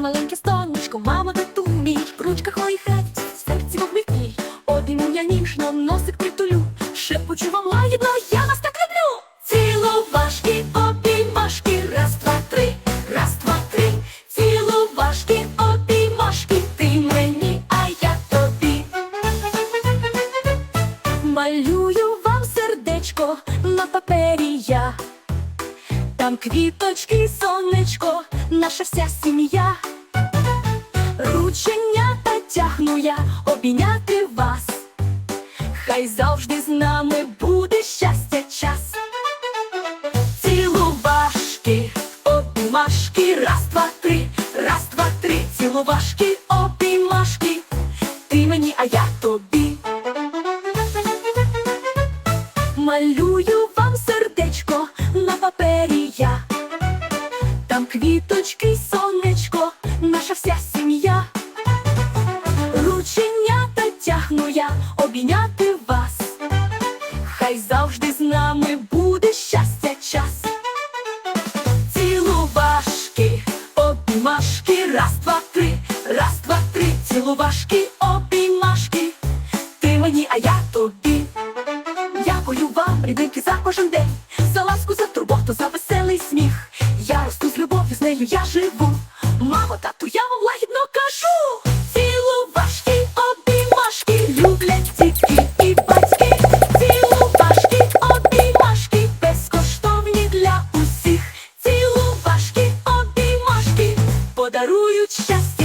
маленьке сонечко, мамо, де ту мій, в ручках моїх в серці вогневій. Обійму я ніжно, носик притулю, шепочу вам лагідно, я вас так люблю. Цілувашки, обіймашки, раз, два, три, раз, два, три. Цілувашки, обіймашки, ти мені, а я тобі. Малюю вам сердечко на папері я. Там квіточки, сонечко, наша вся сім'я. Я обійняти вас. Хай завжди з нами буде щастя час. Цілувашки, обіймашки, раз, два, три, раз, два, три, цілувашки, обіймашки, ти мені, а я тобі. Малюю вам сердечко на папері я. Там квіточки, сонечко, наша вся Хай завжди з нами буде щастя час. Цілувашки, обіймашки, раз, два, три, раз, два, три, цілувашки, обіймашки, ти мені, а я тобі. Дякую вам, рідненькі, за кожен день, за ласку, за турботу, за веселий сміх. Я росту з любов'ю, з нею я живу. Мамо, тато, подарують щастя.